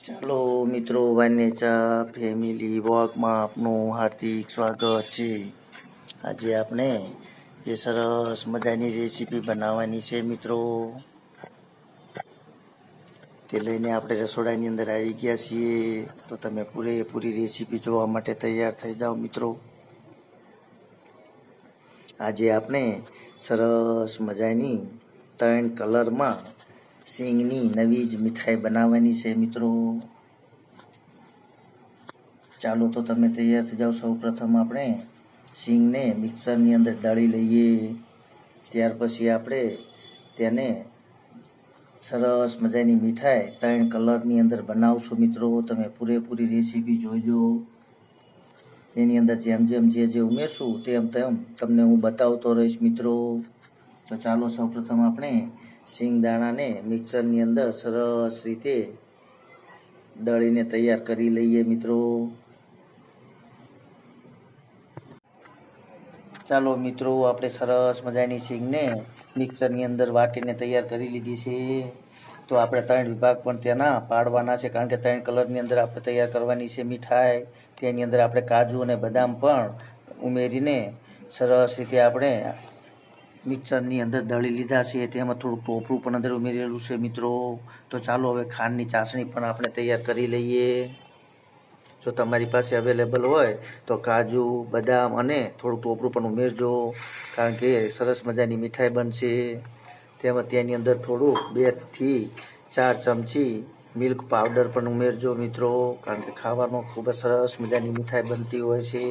ચાલો મિત્રો વાન્યચા ફેમિલી વોકમાં આપનું હાર્દિક સ્વાગત છે. આજે આપણે જે સરસ મજાની રેસીપી બનાવવાની છે મિત્રો, તે લઈને આપણે રસોડાની અંદર આવી ગયા છીએ. તો તમે પૂરેપૂરી રેસીપી જોવા માટે તૈયાર થઈ જાઓ મિત્રો. આજે આપણે સરસ મજાની ત્રણ કલરમાં સિંગની નવી જ મીઠાઈ બનાવવાની છે મિત્રો. ચાલો તો તમે તૈયાર થઈ જાઓ સૌ પ્રથમ આપણે સિંગને મિક્સરની અંદર દળી લઈએ. ત્યાર પછી આપણે તેને સરસ મજાની મીઠાઈ ત્રણ કલરની અંદર બનાવશું મિત્રો. તમે પૂરેપૂરી રેસીપી જોઈજો એની અંદર જેમ જેમ જે જે ઉમેરશું તેમ તેમ તમને હું બતાવતો રહીશ મિત્રો. તો ચાલો સૌપ્રથમ આપણે સિંગ દાણાને મિક્સરની અંદર સરસ રીતે દળીને તૈયાર કરી લઈએ મિત્રો. ચાલો મિત્રો, આપણે સરસ મજાની સિંગને મિક્સરની અંદર વાટીને તૈયાર કરી લીધી છે. તો આપણે ત્રણ વિભાગ પણ તેના પાડવાના છે, કારણ કે ત્રણ કલરની અંદર આપણે તૈયાર કરવાની છે મીઠાઈ, તેની અંદર આપણે કાજુ અને બદામ પણ ઉમેરીને સરસ રીતે આપણે મિક્સરની અંદર દળી લીધા છે, તેમાં થોડું ટોપરું પણ અંદર ઉમેરેલું છે મિત્રો. તો ચાલો હવે ખાંડની ચાસણી પણ આપણે તૈયાર કરી લઈએ. જો તમારી પાસે અવેલેબલ હોય તો કાજુ, બદામ અને થોડું ટોપરું પણ ઉમેરજો, કારણ કે સરસ મજાની મીઠાઈ બનશે. તેમાં તેની અંદર થોડું બેથી ચાર ચમચી મિલ્ક પાવડર પણ ઉમેરજો મિત્રો, કારણ કે ખાવામાં ખૂબ જ સરસ મજાની મીઠાઈ બનતી હોય છે.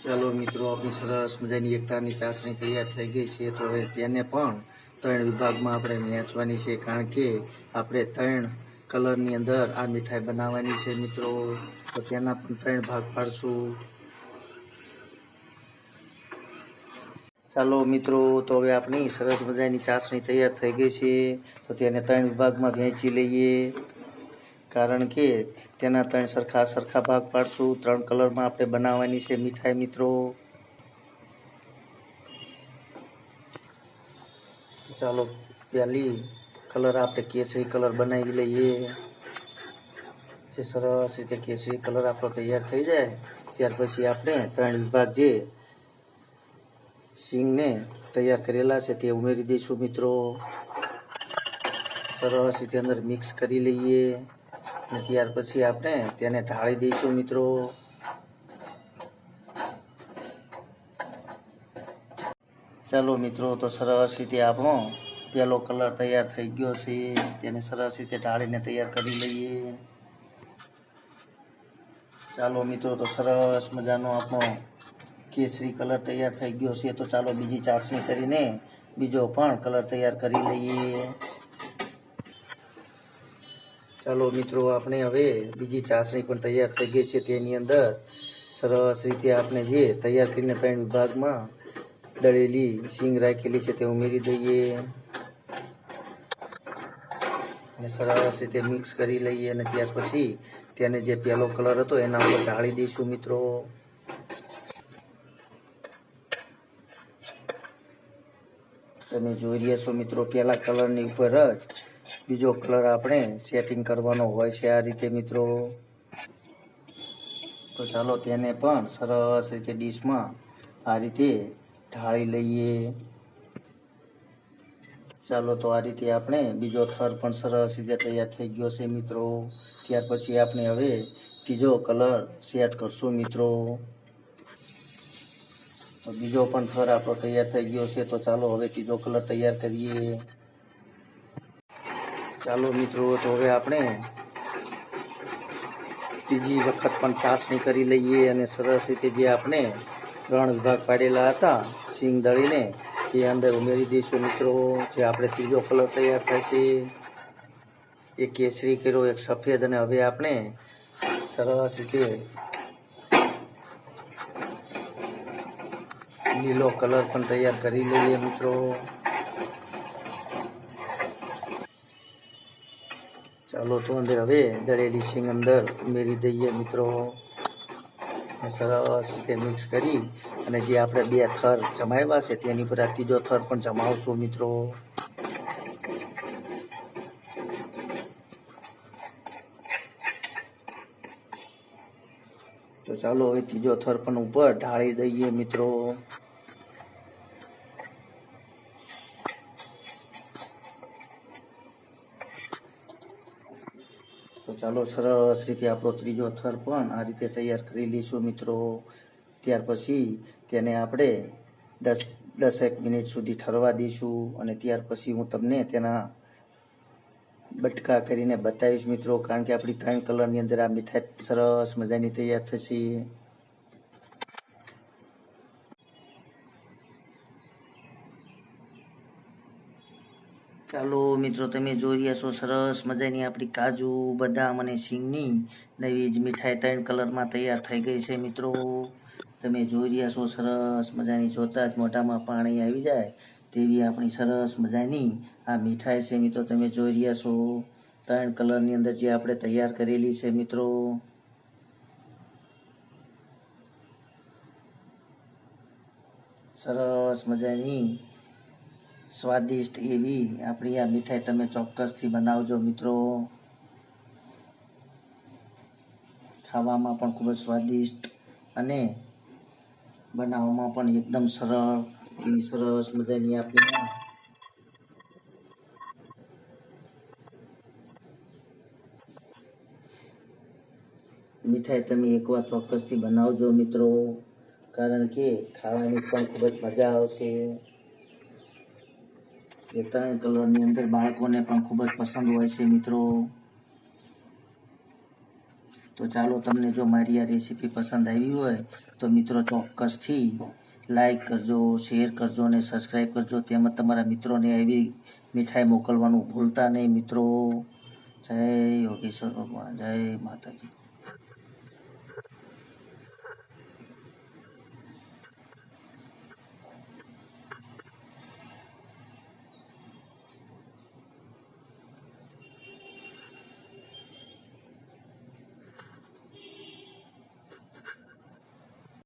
ચાલો મિત્રો આપણી સરસ મજાની એકતાની ચાસણી તૈયાર થઈ ગઈ છે. તો હવે તેને પણ ત્રણ વિભાગમાં આપણે વહેંચવાની છે, કારણ કે આપણે ત્રણ કલરની અંદર આ મીઠાઈ બનાવવાની છે મિત્રો. તો તેના પણ ત્રણ ભાગ પાડશું. ચાલો મિત્રો, તો હવે આપણી સરસ મજાની ચાસણી તૈયાર થઈ ગઈ છે. તો તેને ત્રણ વિભાગમાં વહેંચી લઈએ. કારણ કે તેના ત્રણ સરખા સરખા ભાગ પાડશું. ત્રણ કલરમાં આપણે બનાવવાની છે મીઠાઈ મિત્રો. ચાલો, પહેલી કલર આપણે કેસરી કલર બનાવી લઈએ. જે સરસ રીતે કેસરી કલર આપણો તૈયાર થઈ જાય. ત્યાર પછી આપણે ત્રણ વિભાગ જે સિંગને તૈયાર કરેલા છે તે ઉમેરી દઈશું મિત્રો. સરસ રીતે અંદર મિક્સ કરી લઈએ. ત્યાર પછી આપણે તેને ઢાળી દઈશું મિત્રો. ચાલો મિત્રો, તો સરસ રીતે આપણો પહેલો કલર તૈયાર થઈ ગયો છે. તેને સરસ રીતે ઢાળીને તૈયાર કરી લઈએ. ચાલો મિત્રો, તો સરસ મજાનો આપણો કેસરી કલર તૈયાર થઈ ગયો છે. તો ચાલો બીજી ચાસણી કરીને બીજો પણ કલર તૈયાર કરી લઈએ. ચાલો મિત્રો, આપણે હવે બીજી ચાસણી પણ તૈયાર થઈ ગઈ છે તેની અંદર. સરસ રીતે આપણે જે તૈયાર કરીને ત્રણ વિભાગમાં દળેલી સિંગ રાખેલી છે તે ઉમેરી દઈએ. અને સરસ રીતે મિક્સ કરી લઈએ અને ત્યાર પછી તેને જે પહેલો કલર હતો એના ઉપર ઢાળી દઈશું મિત્રો. તમે જોઈ રહ્યા છો મિત્રો, પહેલા કલરની ઉપર જ બીજો કલર આપણે સેટિંગ કરવાનો હોય છે આ રીતે મિત્રો. તો ચાલો તેને પણ સરસ રીતે ડીશમાં આ રીતે ઢાળી લઈએ. ચાલો તો આ રીતે આપણે બીજો થર પણ સરસ રીતે તૈયાર થઈ ગયો છે મિત્રો. ત્યાર પછી આપણે હવે ત્રીજો કલર સેટ કરશું મિત્રો. બીજો પણ થર આપણો તૈયાર થઈ ગયો છે. તો ચાલો હવે ત્રીજો કલર તૈયાર કરીએ. ચાલો મિત્રો, તો હવે આપણે ત્રીજી વખત પણ ચાસણી કરી લઈએ અને સરસ રીતે જે આપણે ત્રણ વિભાગ પાડેલા હતા, સિંગ દળીને, તે અંદર ઉમેરી દઈશું મિત્રો. જે આપણે ત્રીજો કલર તૈયાર થશે એક કેસરી કર્યો, એક સફેદ, અને હવે આપણે સરસ રીતે લીલો કલર પણ તૈયાર કરી લઈએ મિત્રો. ચાલો તો અંદર હવે દળેલી સિંગ અંદર ઉમેરી દઈએ મિત્રો. સરસ રીતે મિક્સ કરી અને જે આપણે બે થર જમાવ્યા છે, તેની પર આ ત્રીજો થર પણ જમાવશું મિત્રો. તો ચાલો હવે ત્રીજો થર પણ ઉપર ઢાળી દઈએ મિત્રો. તો ચાલો સરસ રીતે આપણો ત્રીજો થર પણ આ રીતે તૈયાર કરી લઈશું મિત્રો. ત્યાર પછી તેને આપણે દસ, દસેક મિનિટ સુધી ઠરવા દઈશું અને ત્યાર પછી હું તમને તેના બટકા કરીને બતાવીશ મિત્રો, કારણ કે આપણી ત્રણ કલરની અંદર આ મીઠાઈ સરસ મજાની તૈયાર થશે ચાલો મિત્રો, તમે જોઈ રહ્યા છો, સરસ મજાની આપણી કાજુ, બદામ અને સિંગની નવી જ મીઠાઈ ત્રણ કલરમાં તૈયાર થઈ ગઈ છે મિત્રો. તમે જોઈ રહ્યા છો, સરસ મજાની જોતા જ મોઢામાં પાણી આવી જાય તેવી આપણી સરસ મજાની આ મીઠાઈ છે મિત્રો. તમે જોઈ રહ્યા છો, ત્રણ કલરની અંદર જે આપણે તૈયાર કરેલી છે મિત્રો. સરસ મજાની સ્વાદિષ્ટ એવી આપણી આ મીઠાઈ તમે ચોક્કસથી બનાવજો મિત્રો. ખાવામાં પણ ખૂબ જ સ્વાદિષ્ટ અને બનાવવામાં પણ એકદમ સરળ એવી સરસ મજાની આપણી મીઠાઈ તમે એકવાર ચોક્કસથી બનાવજો મિત્રો. કારણ કે ખાવાની પણ ખૂબ જ મજા આવશે. જે ત્રણ કલરની અંદર બાળકોને પણ ખૂબ જ પસંદ હોય છે, મિત્રો. તો ચાલો તમને જો મારી આ રેસીપી પસંદ આવી હોય, તો મિત્રો ચોક્કસથી લાઈક કરજો શેર કરજો અને સબસ્ક્રાઈબ કરજો. તેમજ તમારા મિત્રોને એવી મીઠાઈ મોકલવાનું ભૂલતા નહીં, મિત્રો. જય યોગેશ્વર ભગવાન, જય માતાજી.